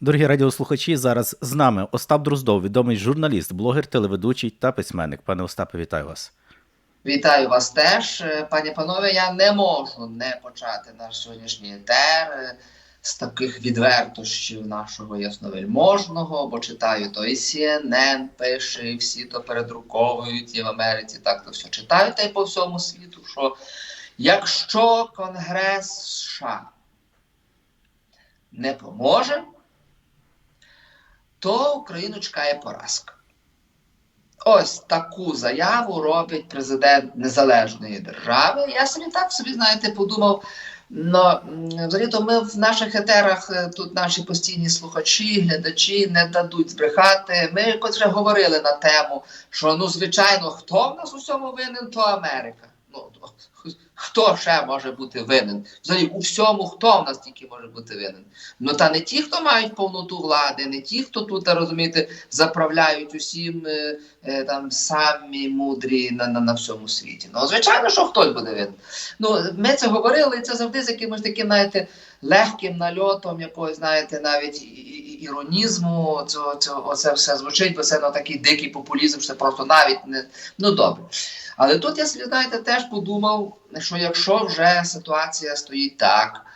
Дорогі радіослухачі, зараз з нами Остап Дроздов, відомий журналіст, блогер, телеведучий та письменник. Пане Остапе, вітаю вас. Вітаю вас теж, Е, пані панове. Я не можу не почати наш сьогоднішній етер е, з таких відвертощів нашого ясновельможного, бо читаю то і CNN пише, і всі то передруковують і в Америці так то все читають, та й по всьому світу, що якщо Конгрес США не поможе, то Україну чекає поразка. Ось таку заяву робить президент незалежної держави. Я собі так собі, знаєте, подумав. Ну, взагалі-то ми в наших етерах, е, тут наші постійні слухачі, глядачі не дадуть збрехати. Ми якось вже говорили на тему, що ну, звичайно, хто в нас у всьому винен, то Америка. Хто ще може бути винен? Взагалі, у всьому, хто в нас тільки може бути винен? Ну та не ті, хто мають повноту влади, не ті, хто тут, розумієте, заправляють усім е, е, там самі мудрі на, на, на всьому світі. Ну, звичайно, що хтось буде винен. Ну, ми це говорили, і це завжди з якимось таким, знаєте, легким нальотом, якогось, знаєте, навіть іронізму. Цього, цього, оце все звучить, бо це ну, такий дикий популізм, що просто навіть не. Ну добре. Але тут я знаєте, теж подумав, що якщо вже ситуація стоїть так,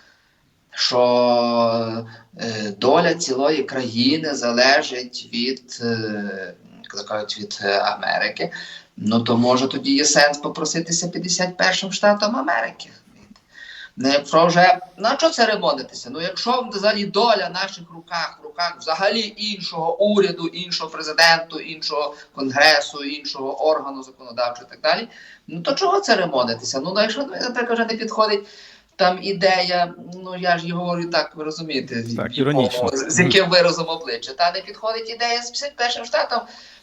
що е, доля цілої країни залежить від, е, кажуть, від е, Америки, ну то може тоді є сенс попроситися 51 штатом Америки. Ну, якщо вже на що церемонитися? Ну, якщо взагалі доля наших руках, в руках взагалі іншого уряду, іншого президенту, іншого конгресу, іншого органу законодавчого і так далі, ну то чого церемонитися? Ну, ну, якщо наприклад, вже не підходить там ідея, ну я ж її говорю так, ви розумієте, Так, іронічно. з яким виразом обличчя. Та не підходить ідея з 51 штатом.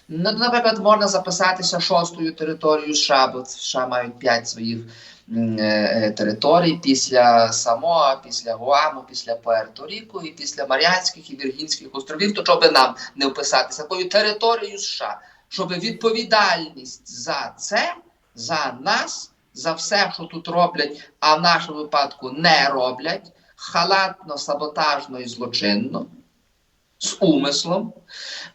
Ну, наприклад, можна записатися шостою територією США, бо США мають п'ять своїх територій після Самоа, після Гуаму, після Пуерто-Ріко і після Маріанських і Віргінських островів, то щоб нам не вписатися. Такою територією США, щоб відповідальність за це, за нас, за все, що тут роблять, а в нашому випадку не роблять, халатно, саботажно і злочинно, з умислом,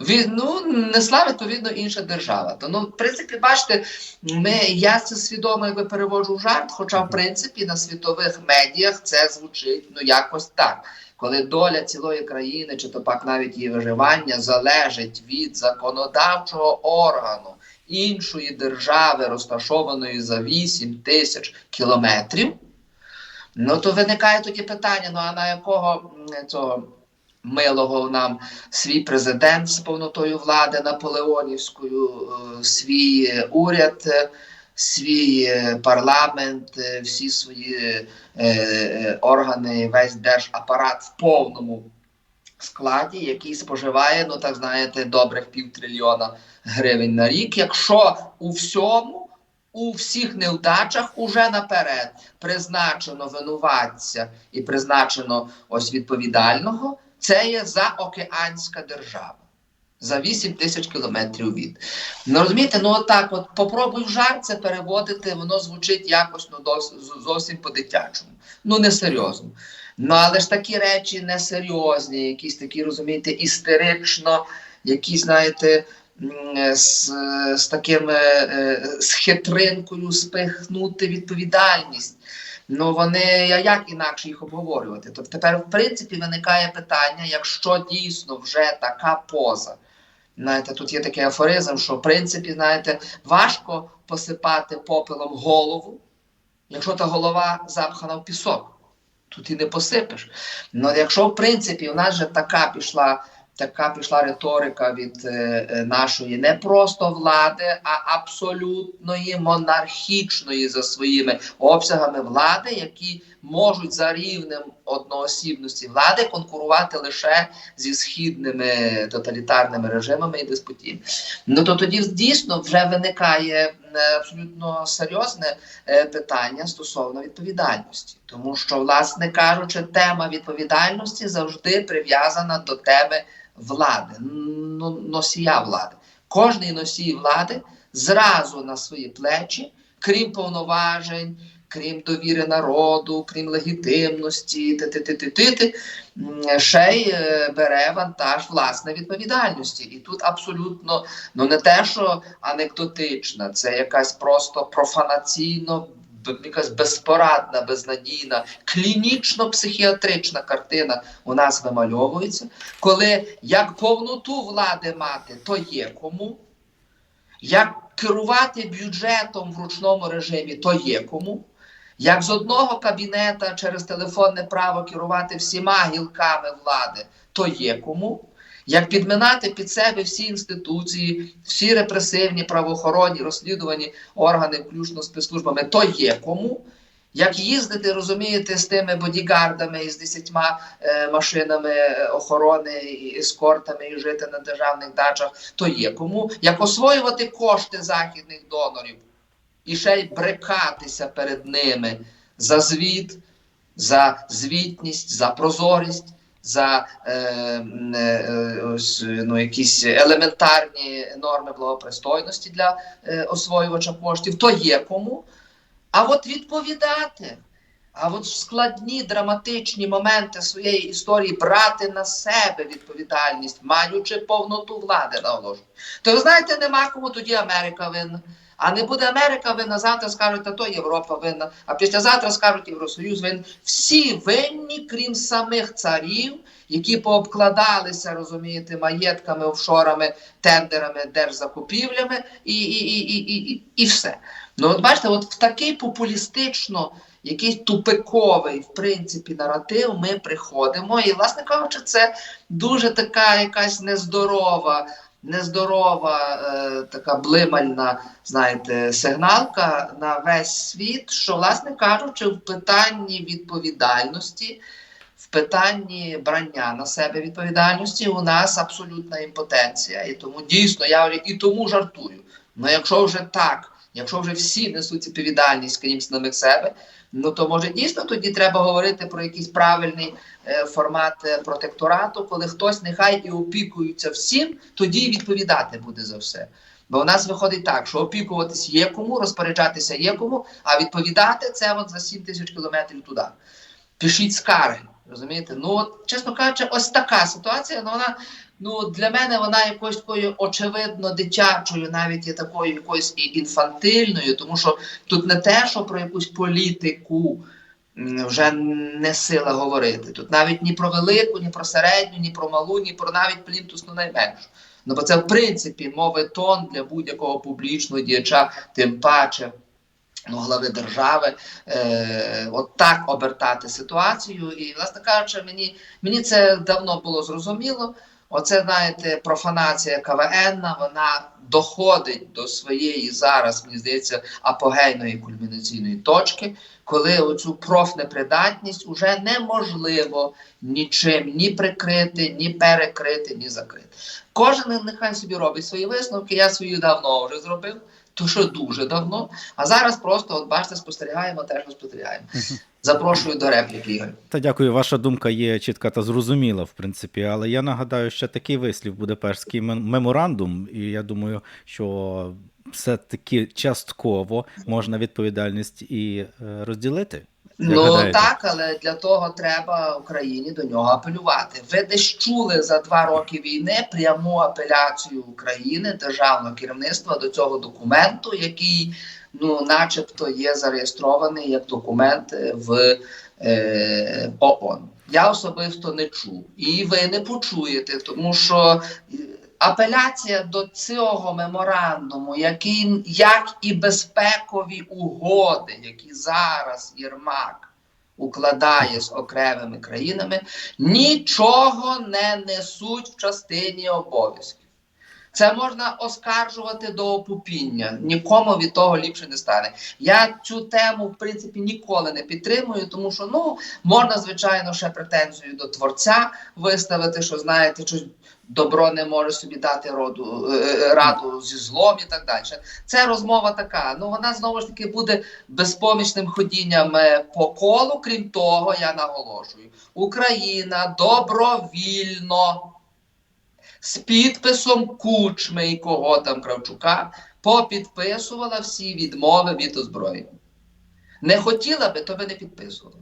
від, ну, несла відповідно інша держава. То, ну, в принципі, бачите, ми, я це свідомо якби переводжу в жарт, хоча, в принципі, на світових медіях це звучить ну, якось так. Коли доля цілої країни, чи то пак навіть її виживання, залежить від законодавчого органу іншої держави, розташованої за 8 тисяч кілометрів, ну то виникає тоді питання: ну а на якого цього милого нам свій президент з повнотою влади наполеонівською, е, свій уряд, е, свій е, парламент, всі свої органи, весь держапарат в повному складі, який споживає, ну так знаєте, добрих півтрильйона гривень на рік, якщо у всьому. У всіх невдачах уже наперед призначено винуватця і призначено ось відповідального. Це є заокеанська держава за 8 тисяч кілометрів від. Ну розумієте, ну отак, от попробуй в жарт це переводити, воно звучить якось ну, дос, зовсім по-дитячому. Ну несерйозно. Ну але ж такі речі несерйозні, якісь такі, розумієте, істерично, які, знаєте, з, з таким е, е, з хитринкою спихнути відповідальність. Ну вони а як інакше їх обговорювати? Тобто тепер, в принципі, виникає питання, якщо дійсно вже така поза. Знаєте, тут є такий афоризм, що в принципі, знаєте, важко посипати попелом голову, якщо та голова запхана в пісок. Тут і не посипеш. Ну, якщо в принципі у нас же така пішла, така пішла риторика від е, е, нашої не просто влади, а абсолютної монархічної за своїми обсягами влади, які можуть за рівнем одноосібності влади конкурувати лише зі східними тоталітарними режимами і деспотіями. Ну то тоді дійсно вже виникає е, абсолютно серйозне питання стосовно відповідальності, тому що, власне кажучи, тема відповідальності завжди прив'язана до теми влади, носія влади. Кожний носій влади зразу на свої плечі, крім повноважень, крім довіри народу, крім легітимності, ще й е, бере вантаж власне відповідальності. І тут абсолютно ну не те, що анекдотична, це якась просто профанаційно. Якась безпорадна, безнадійна, клінічно-психіатрична картина у нас вимальовується, коли як повноту влади мати, то є кому, як керувати бюджетом в ручному режимі, то є кому. Як з одного кабінета через телефонне право керувати всіма гілками влади, то є кому. Як підминати під себе всі інституції, всі репресивні, правоохоронні, розслідувані органи, включно з спецслужбами, то є кому. Як їздити, розумієте, з тими бодігардами і з десятьма е, машинами охорони і ескортами і жити на державних дачах, то є кому. Як освоювати кошти західних донорів і ще й брекатися перед ними за звіт, за звітність, за прозорість, за е, е, ось, ну, якісь елементарні норми благопристойності для е, освоювача коштів, то є кому. А от відповідати, а от складні драматичні моменти своєї історії брати на себе відповідальність, маючи повноту влади наголошую. То ви знаєте, нема кому тоді Америка винна. А не буде Америка винна, завтра скажуть, а то Європа винна, а післязавтра скажуть Євросоюз винен. Всі винні, крім самих царів, які пообкладалися, розумієте, маєтками, офшорами, тендерами, держзакупівлями і, і, і, і, і, і, все. Ну, от бачите, от в такий популістично, якийсь тупиковий, в принципі, наратив ми приходимо. І, власне кажучи, це дуже така якась нездорова, нездорова, е, така блимальна, знаєте, сигналка на весь світ, що, власне кажучи, в питанні відповідальності. В питанні брання на себе відповідальності у нас абсолютна імпотенція. І тому дійсно я і тому жартую. Ну якщо вже так, якщо вже всі несуть відповідальність, крім самих себе, ну то може дійсно тоді треба говорити про якийсь правильний е, формат е, протекторату, коли хтось нехай і опікується всім, тоді і відповідати буде за все. Бо у нас виходить так, що опікуватись є кому, розпоряджатися є кому, а відповідати це от за 7 тисяч кілометрів туди. Пишіть скарги. Розумієте? Ну, от, чесно кажучи, ось така ситуація. Ну, вона ну для мене вона якоюсь такою очевидно дитячою, навіть є такою якоюсь і інфантильною, тому що тут не те, що про якусь політику вже не сила говорити. Тут навіть ні про велику, ні про середню, ні про малу, ні про навіть плінтусну найменшу. Ну, бо це в принципі мови тон для будь-якого публічного діяча, тим паче ну, глави держави, е, от так обертати ситуацію. І, власне кажучи, мені, мені це давно було зрозуміло. Оце, знаєте, профанація КВН, вона доходить до своєї зараз, мені здається, апогейної кульмінаційної точки, коли оцю профнепридатність уже неможливо нічим ні прикрити, ні перекрити, ні закрити. Кожен нехай собі робить свої висновки. Я свої давно вже зробив, то що дуже давно. А зараз просто, от бачите, спостерігаємо, теж спостерігаємо. Запрошую до репліки, Ігор. Та дякую, ваша думка є чітка та зрозуміла, в принципі. Але я нагадаю, що такий вислів Будапештський мем- меморандум, і я думаю, що все-таки частково можна відповідальність і е, розділити. Як Ну гадаєте? так, але для того треба Україні до нього апелювати. Ви десь чули за два роки війни пряму апеляцію України, державного керівництва до цього документу, який, ну, начебто, є зареєстрований як документ в е, ООН. Я особисто не чув, і ви не почуєте, тому що е, апеляція до цього меморандуму, який як і безпекові угоди, які зараз Єрмак укладає з окремими країнами, нічого не несуть в частині обов'язків. Це можна оскаржувати до опупіння. Нікому від того ліпше не стане. Я цю тему, в принципі, ніколи не підтримую, тому що ну можна, звичайно, ще претензію до творця виставити, що знаєте, щось добро не може собі дати роду е, е, раду зі злом і так далі. Це розмова така. Ну вона знову ж таки буде безпомічним ходінням е, по колу. Крім того, я наголошую, Україна добровільно з підписом Кучми і кого там Кравчука попідписувала всі відмови від озброєння. Не хотіла би, то би не підписувала.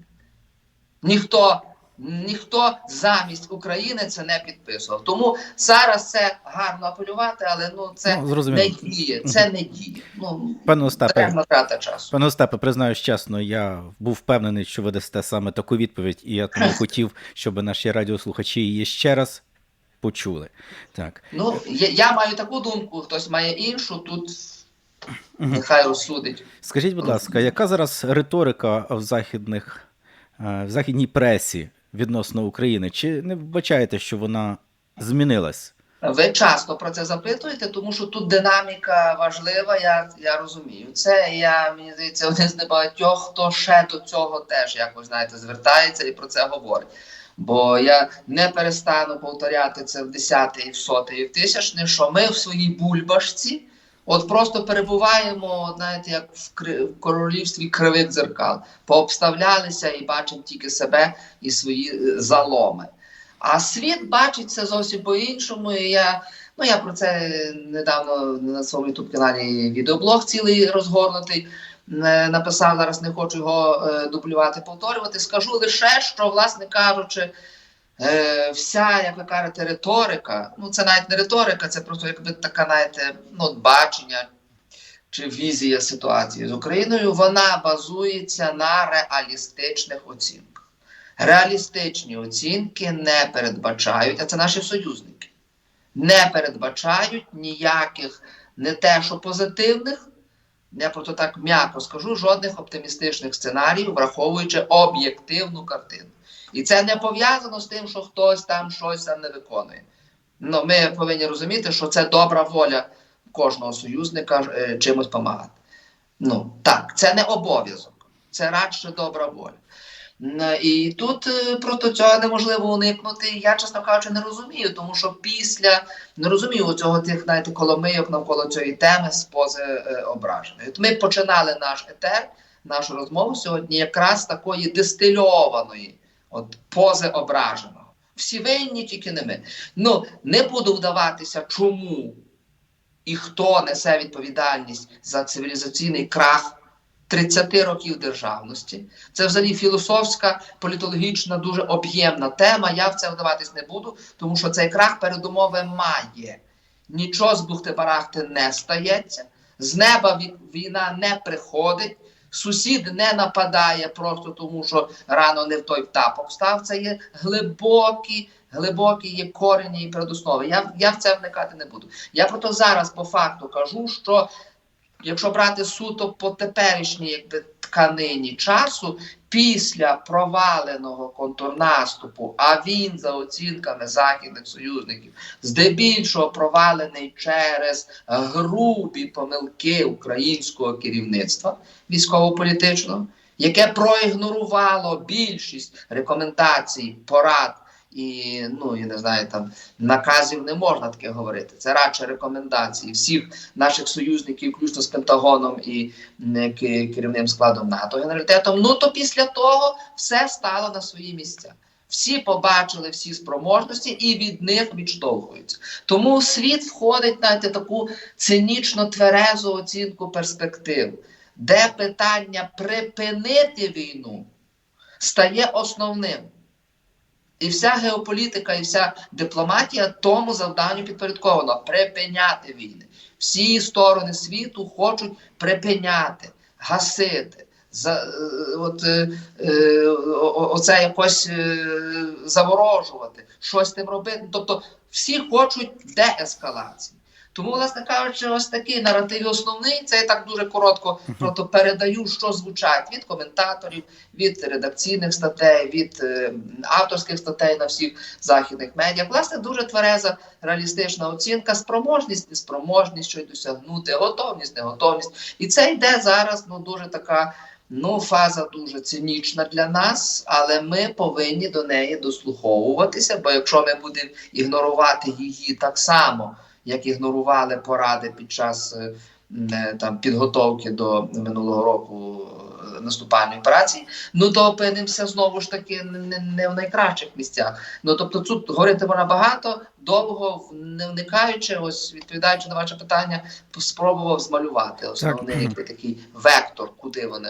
Ніхто, ніхто замість України це не підписував. Тому зараз це гарно апелювати, але ну це Ну, не діє. Це не діє. Ну Пане Остапе, трата часу. Пане Остапе, признаюсь чесно, я був впевнений, що ви дасте саме таку відповідь, і я тому хотів, щоб наші радіослухачі її ще раз почули. Так. Ну я, я маю таку думку, хтось має іншу. Тут нехай розсудить. Скажіть, будь ласка, яка зараз риторика в західних е, в західній пресі відносно України? Чи не вбачаєте, що вона змінилась? Ви часто про це запитуєте, тому що тут динаміка важлива. Я, я розумію це. Я мені здається, один з небагатьох, хто ще до цього теж якось знаєте звертається і про це говорить. Бо я не перестану повторяти це в десяте, і в соте, і в тисячне, що ми в своїй бульбашці. От просто перебуваємо, знаєте, як в, кри- в королівстві кривих дзеркал, пообставлялися і бачимо тільки себе і свої е, заломи. А світ бачить це зовсім по-іншому. І я, ну, я про це недавно на своєму youtube каналі відеоблог цілий розгорнутий е, написав. Зараз не хочу його е, дублювати, повторювати. Скажу лише, що, власне кажучи, е, вся, як ви кажете, риторика, ну це навіть не риторика, це просто якби така, знаєте, ну, бачення чи візія ситуації з Україною, вона базується на реалістичних оцінках. Реалістичні оцінки не передбачають, а це наші союзники, не передбачають ніяких не те, що позитивних, я просто так м'яко скажу, жодних оптимістичних сценаріїв, враховуючи об'єктивну картину. І це не пов'язано з тим, що хтось там щось там не виконує. Ну, ми повинні розуміти, що це добра воля кожного союзника е, чимось допомагати. Ну так, це не обов'язок, це радше добра воля. М, І тут е, просто цього неможливо уникнути. Я, чесно кажучи, не розумію, тому що після не розумію цього тих знаєте, коломийок навколо цієї теми з пози е, ображеної. Ми починали наш етер, нашу розмову сьогодні, якраз такої дистильованої, от пози ображеного. Всі винні, тільки не ми. Ну не буду вдаватися, чому і хто несе відповідальність за цивілізаційний крах 30 років державності. Це взагалі філософська, політологічна, дуже об'ємна тема. Я в це вдаватись не буду, тому що цей крах передумови має. Нічого з бухти-барахти не стається, з неба війна не приходить, сусід не нападає просто тому, що рано не в той тапок став. Це є глибокі, глибокі є корені і передоснови. Я, я в це вникати не буду. Я просто зараз по факту кажу, що якщо брати суто по теперішній якби, тканині часу, після проваленого контрнаступу, а він за оцінками західних союзників, здебільшого провалений через грубі помилки українського керівництва військово-політичного, яке проігнорувало більшість рекомендацій, порад і ну я не знаю, там наказів не можна таке говорити. Це радше рекомендації всіх наших союзників, включно з Пентагоном і керівним складом НАТО генералітетом. Ну то після того все стало на свої місця. Всі побачили всі спроможності і від них відштовхуються. Тому світ входить на таку цинічно тверезу оцінку перспектив, де питання припинити війну стає основним. І вся геополітика, і вся дипломатія тому завданню підпорядкована припиняти війни. Всі сторони світу хочуть припиняти, гасити, за, е, от, е, е, оце якось е, заворожувати, щось тим робити. Тобто всі хочуть деескалації. Тому, власне кажучи, ось такий наратив основний. Це я так дуже коротко просто передаю, що звучать від коментаторів, від редакційних статей, від е, авторських статей на всіх західних медіа. Власне, дуже твереза реалістична оцінка, спроможність, неспроможність щось досягнути, готовність, неготовність. І це йде зараз ну дуже така. Ну, фаза дуже цинічна для нас, але ми повинні до неї дослуховуватися. Бо якщо ми будемо ігнорувати її так само, як ігнорували поради під час е, е, там підготовки до минулого року е, наступальної операції, ну то опинимося знову ж таки не, не в найкращих місцях. Ну тобто тут говорити можна багато, довго не вникаючи, ось відповідаючи на ваше питання, спробував змалювати основний Так. якби, такий вектор, куди вони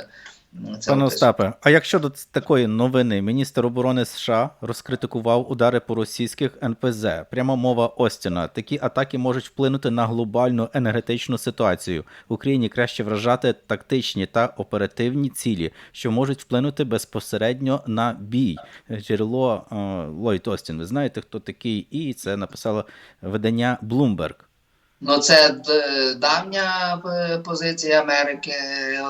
це Пане. Остапе, а як щодо ц- такої новини, міністр оборони США розкритикував удари по російських НПЗ. Пряма мова Остіна. Такі атаки можуть вплинути на глобальну енергетичну ситуацію. Україні краще вражати тактичні та оперативні цілі, що можуть вплинути безпосередньо на бій. Джерело Ллойд Остін. Ви знаєте, хто такий? І це написало видання Bloomberg. Ну, це д- давня е, позиція Америки.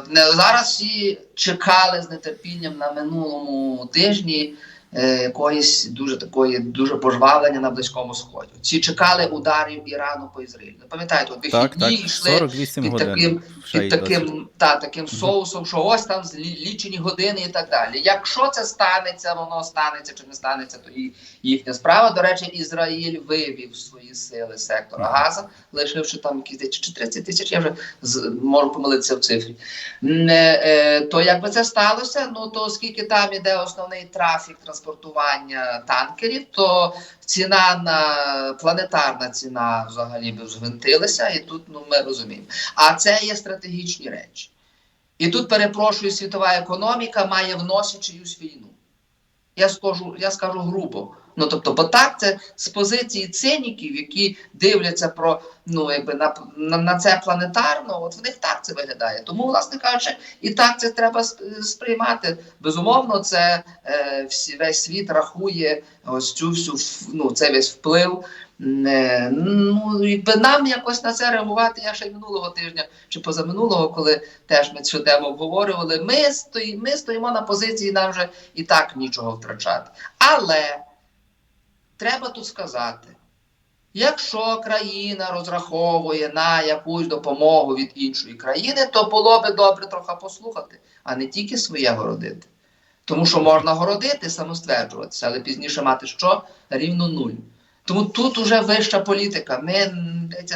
Не зараз всі чекали з нетерпінням на минулому тижні е, якоїсь дуже такої дуже пожвавлення на близькому сході. Всі чекали ударів Ірану по Ізраїлю. Пам'ятаєте, от вихідні так, йшли 48 під таким, під таким, та, таким соусом, що ось там лі- лічені години і так далі. Якщо це станеться, воно станеться чи не станеться, то і їхня справа. До речі, Ізраїль вивів свої сили сектора Газа, лишивши там якісь чи 30 тисяч, я вже з, можу помилитися в цифрі. Е, е, то якби це сталося, ну то оскільки там іде основний трафік транспортування танкерів, то ціна на планетарна ціна взагалі би звинтилася, і тут ну ми розуміємо. А це є стратегічні речі. І тут, перепрошую, світова економіка має в війну. Я скажу, я скажу грубо. Ну тобто, бо так це з позиції циніків, які дивляться про ну якби на, на, на це планетарно, от в них так це виглядає. Тому, власне кажучи, і так це треба сприймати. Безумовно, це е, всі, весь світ рахує ось цю всю ну, цей весь вплив. М, е, Ну, якби нам якось на це реагувати, я ще й минулого тижня чи позаминулого, коли теж ми цю тему обговорювали. Ми, стої, ми стоїмо на позиції, нам вже і так нічого втрачати. Але треба тут сказати: якщо країна розраховує на якусь допомогу від іншої країни, то було би добре трохи послухати, а не тільки своє городити. Тому що можна городити, самостверджуватися, але пізніше мати що? Рівно нуль. Тому тут уже вища політика. Ми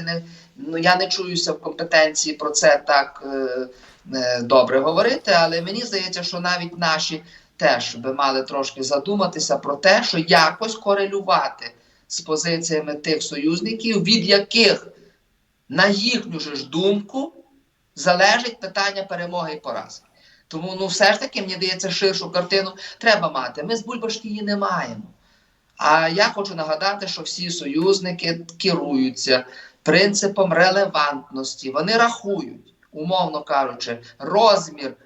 не, ну, я не чуюся в компетенції про це так е, е, добре говорити, але мені здається, що навіть наші теж би мали трошки задуматися про те, що якось корелювати з позиціями тих союзників, від яких, на їхню ж думку, залежить питання перемоги і поразки. Тому ну, все ж таки, мені здається, ширшу картину треба мати. Ми з Бульбашки її не маємо. А я хочу нагадати, що всі союзники керуються принципом релевантності. Вони рахують, умовно кажучи, розмір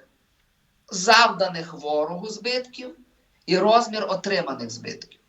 завданих ворогу збитків і розмір отриманих збитків.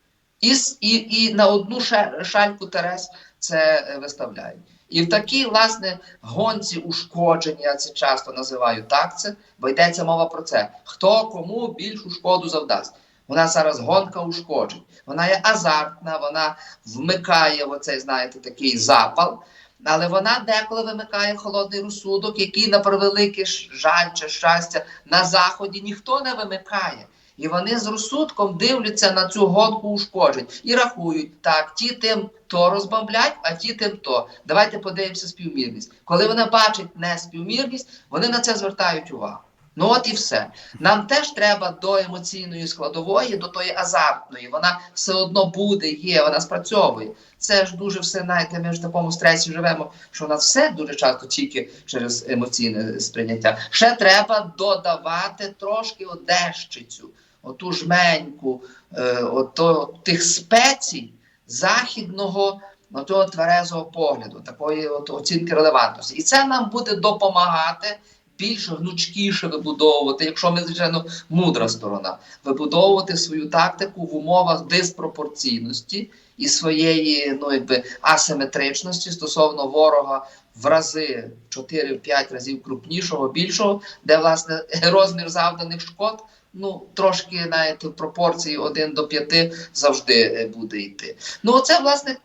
І, і, і на одну шальку терес це е, виставляють. І в такій, власне, гонці ушкоджень, я це часто називаю так це, бо йдеться мова про це. Хто кому більшу шкоду завдасть. Нас зараз гонка ушкоджень. Вона є азартна, вона вмикає в оцей, знаєте, такий запал, але вона деколи вимикає холодний розсудок, який на превелике жаль чи щастя на заході ніхто не вимикає. І вони з розсудком дивляться на цю гонку ушкоджень і рахують, так, ті тим то розбавлять, а ті тим то. Давайте подивимося співмірність. Коли вони бачать неспівмірність, вони на це звертають увагу. Ну от і все. Нам теж треба до емоційної складової, до тої азартної. Вона все одно буде, є, вона спрацьовує. Це ж дуже все, знаєте, ми ж в такому стресі живемо, що у нас все дуже часто тільки через емоційне сприйняття. Ще треба додавати трошки одещицю, оту жменьку, е, ото, тих спецій західного того тверезого погляду, такої от оцінки релевантності. І це нам буде допомагати більш гнучкіше вибудовувати, якщо ми, звичайно, мудра сторона, вибудовувати свою тактику в умовах диспропорційності і своєї ну, якби, асиметричності стосовно ворога в рази 4-5 разів крупнішого, більшого, де власне розмір завданих шкод. Ну, трошки навіть в пропорції 1 до 5 завжди е, буде йти. Ну, це власне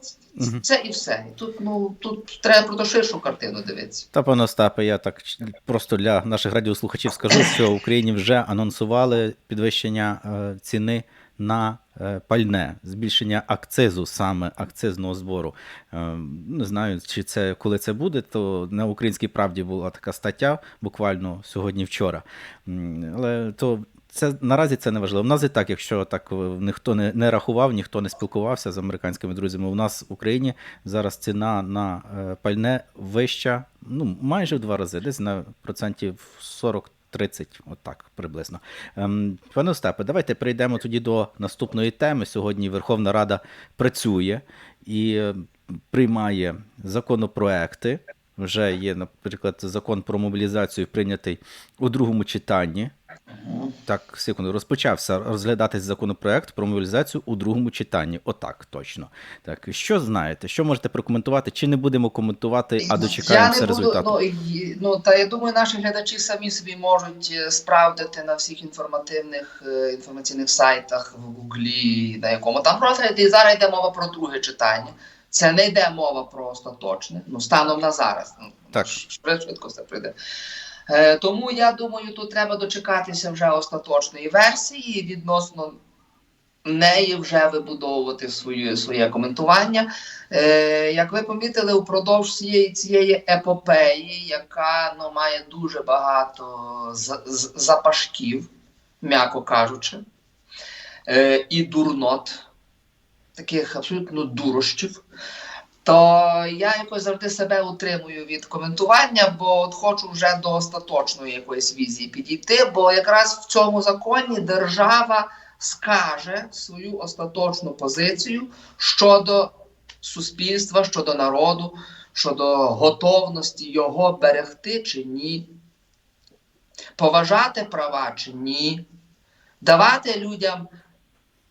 Це і все. І Тут ну тут треба про ту ширшу картину дивитися. Та пане Остапе, я так просто для наших радіослухачів скажу, що в Україні вже анонсували підвищення е, ціни на е, пальне, збільшення акцизу, саме акцизного збору. Е, Не знаю, чи це коли це буде, то на українській правді була така стаття буквально сьогодні-вчора. Але то це наразі це не важливо. У нас і так, якщо так е, ніхто не, не рахував, ніхто не спілкувався з американськими друзями. У нас в Україні зараз ціна на е, пальне вища, ну майже в два рази, десь на процентів 30, отак приблизно. Ем, пане Остапе, давайте перейдемо тоді до наступної теми. Сьогодні Верховна Рада працює і е, приймає законопроекти. Вже є, наприклад, закон про мобілізацію прийнятий у другому читанні. Так, секунду, розпочався розглядатись законопроект про мобілізацію у другому читанні. Отак, точно. Так, що знаєте? Що можете прокоментувати? Чи не будемо коментувати, а дочекаємося я не буду, результату? Ну, ну та я думаю, наші глядачі самі собі можуть е, справдити на всіх інформативних е, інформаційних сайтах в Гуглі, на якому там розгляд. І зараз йде мова про друге читання. Це не йде мова про остаточне. Ну, станом на зараз. Ну, Так. швидко все прийде. Е, тому я думаю, тут треба дочекатися вже остаточної версії відносно неї вже вибудовувати свої, своє коментування. Е, як ви помітили, упродовж цієї цієї епопеї, яка ну, має дуже багато з- з- запашків, м'яко кажучи, е, і дурнот, таких абсолютно дурощів. То я якось завжди себе утримую від коментування, бо от хочу вже до остаточної якоїсь візії підійти. Бо якраз в цьому законі держава скаже свою остаточну позицію щодо суспільства, щодо народу, щодо готовності його берегти чи ні, поважати права чи ні, давати людям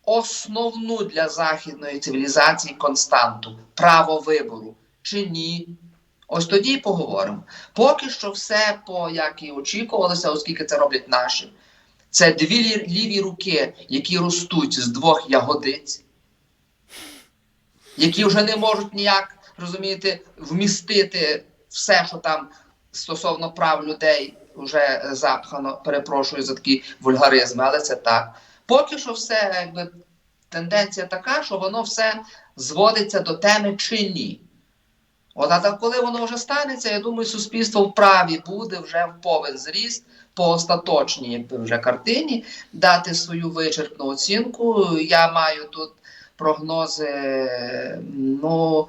основну для західної цивілізації константу право вибору чи ні. Ось тоді й поговоримо. Поки що все по як і очікувалося, оскільки це роблять наші. Це дві ліві руки, які ростуть з двох ягодиць, які вже не можуть ніяк розумієте, вмістити все, що там стосовно прав людей вже запхано. Перепрошую за такі вульгаризми, але це так. Поки що все якби тенденція така, що воно все зводиться до теми чи ні. От, а коли воно вже станеться, я думаю, суспільство вправі буде вже в повен зріст по остаточній якби, вже картині дати свою вичерпну оцінку. Я маю тут прогнози, ну,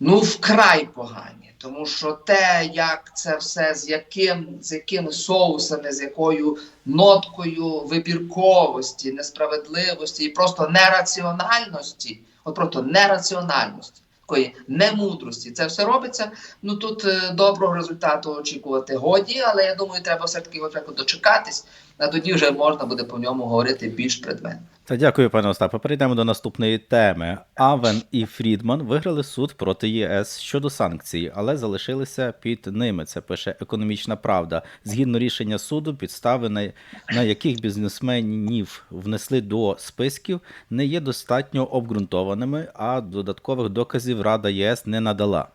ну вкрай погані. Тому що те, як це все, з яким, з якими соусами, з якою ноткою вибірковості, несправедливості і просто нераціональності, от просто нераціональності, такої немудрості, це все робиться. Ну тут е, доброго результату очікувати годі, але я думаю, треба все-таки його дочекатись, а тоді вже можна буде по ньому говорити більш предметно. Та дякую, пане Остапе. Перейдемо до наступної теми. Авен і Фрідман виграли суд проти ЄС щодо санкцій, але залишилися під ними. Це пише економічна правда. Згідно рішення суду, підстави, на, на яких бізнесменів внесли до списків, не є достатньо обґрунтованими, а додаткових доказів Рада ЄС не надала.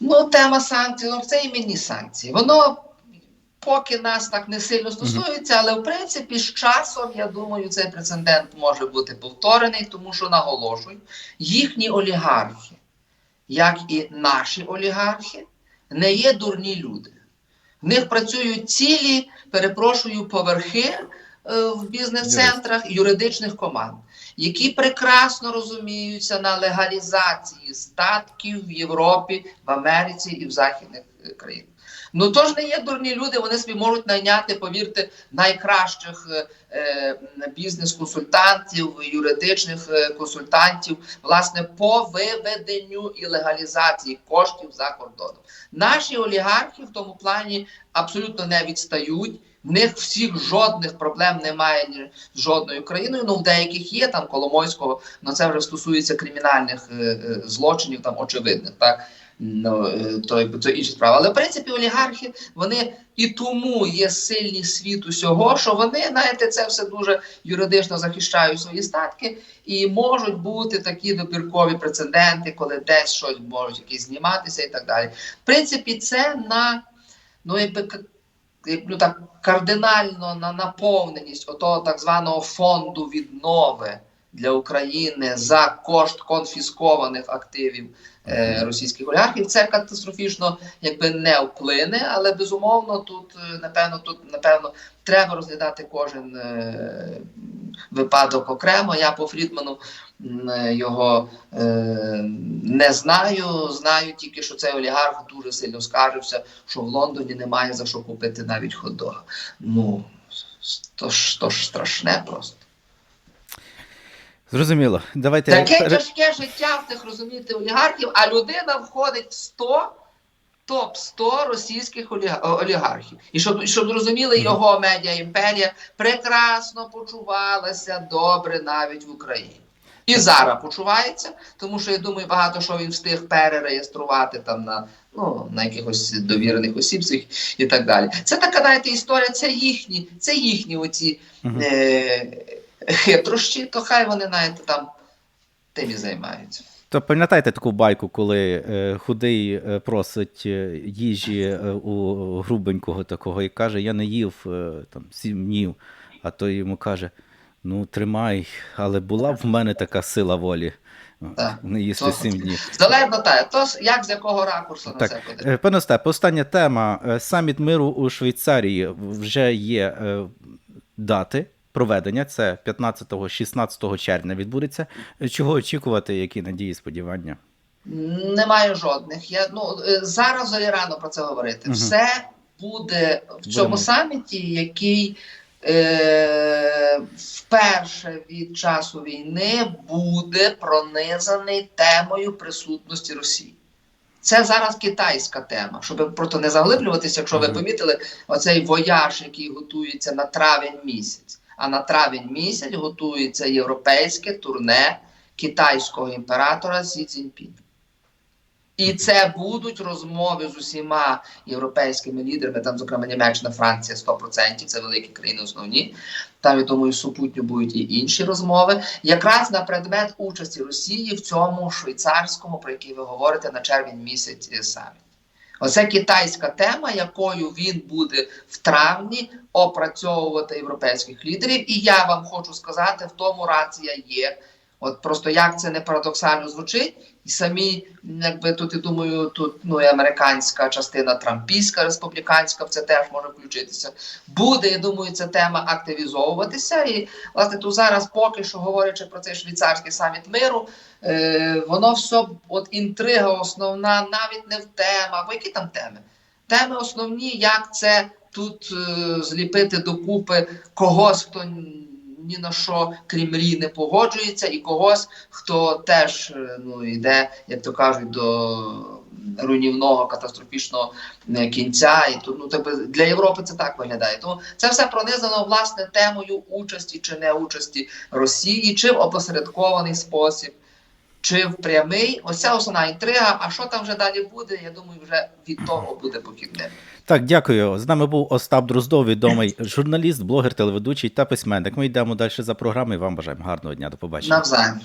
Ну, тема санкцій, ну це іменні санкції. Воно поки нас так не сильно стосується, але в принципі з часом, я думаю, цей прецедент може бути повторений, тому що наголошую, їхні олігархи, як і наші олігархи, не є дурні люди. В них працюють цілі, перепрошую, поверхи е, в бізнес-центрах юридичних команд, які прекрасно розуміються на легалізації статків в Європі, в Америці і в західних е, країнах. Ну тож не є дурні люди, вони собі можуть найняти, повірте, найкращих е, бізнес-консультантів, юридичних е, консультантів, власне, по виведенню і легалізації коштів за кордоном. Наші олігархи в тому плані абсолютно не відстають. В них всіх жодних проблем немає з жодною країною. Ну в деяких є там Коломойського, але це вже стосується кримінальних е, е, злочинів, там очевидних, так ну е, то якби це інша справа. Але в принципі олігархи вони і тому є сильні світ усього, що вони знаєте, це все дуже юридично захищають свої статки, і можуть бути такі добіркові прецеденти, коли десь щось можуть якісь зніматися і так далі. В принципі, це на ну якби ну, так кардинально на наповненість отого так званого фонду віднови для України за кошт конфіскованих активів е, російських олігархів. Це катастрофічно якби не вплине, але безумовно тут е, напевно тут напевно треба розглядати кожен е, випадок окремо. Я по Фрідману м, його е, не знаю. Знаю тільки, що цей олігарх дуже сильно скаржився, що в Лондоні немає за що купити навіть хот-дога. Ну то ж, то ж страшне просто. Зрозуміло. Давайте Таке тяжке життя в тих розумієте олігархів, а людина входить в 100 топ 100 російських олігархів. І щоб, щоб зрозуміли, його медіа імперія прекрасно почувалася добре навіть в Україні. І зараз почувається, тому що я думаю, багато що він встиг перереєструвати там на, ну, на якихось довірених осіб і так далі. Це така, знаєте, історія, це їхні, це їхні оці е, хитрощі, то хай вони, знаєте, там тим і займаються. То пам'ятаєте таку байку, коли е, худий е, просить е, їжі у грубенького такого і каже: Я не їв там сім днів. А той йому каже: Ну, тримай, але була б в мене така сила волі. Так. Не їсти То- сім днів. Залежно так, то як з якого ракурсу на Так, це подивитися. Е, Пане Остап, остання тема. Саміт миру у Швейцарії вже є дати проведення. Це 15-16 червня відбудеться. Чого очікувати, які надії, сподівання? Немає жодних. Я ну е, зараз взагалі рано про це говорити. Мгм. Все буде в цьому Будемо. саміті, який е, вперше від часу війни буде пронизаний темою присутності Росії. Це зараз китайська тема, щоб просто не заглиблюватися, якщо ви помітили, оцей вояж, який готується на травень місяць. А на травень місяць готується європейське турне китайського імператора Сі Цзіньпіня. І це будуть розмови з усіма європейськими лідерами, там, зокрема, Німеччина, Франція 100%, це великі країни основні. Там, я думаю, супутньо будуть і інші розмови, якраз на предмет участі Росії в цьому швейцарському, про який ви говорите, на червень місяць е, саміт. Оце китайська тема, якою він буде в травні опрацьовувати європейських лідерів. І я вам хочу сказати, в тому рація є. От просто як це не парадоксально звучить, і самі, якби тут, я думаю, тут ну і американська частина трампійська, республіканська в це теж може включитися. Буде, я думаю, ця тема активізовуватися. І власне тут зараз, поки що говорячи про цей швейцарський саміт миру, е, воно все, от інтрига основна, навіть не в темах, бо які там теми? Теми основні, як це тут е, зліпити докупи когось, хто ні на що, крім мрій, не погоджується, і когось, хто теж е, ну, йде, як то кажуть, до руйнівного катастрофічного е, кінця. І тут ну, так би, для Європи це так виглядає. Тому це все пронизано власне темою участі чи не участі Росії, чи в опосередкований спосіб. Чи в прямий, ось ця основна інтрига. А що там вже далі буде? Я думаю, вже від того буде похідним. Так, дякую. З нами був Остап Дроздов, відомий журналіст, блогер, телеведучий та письменник. Ми йдемо далі за програмою. Вам бажаємо гарного дня. До побачення. Навзаєм.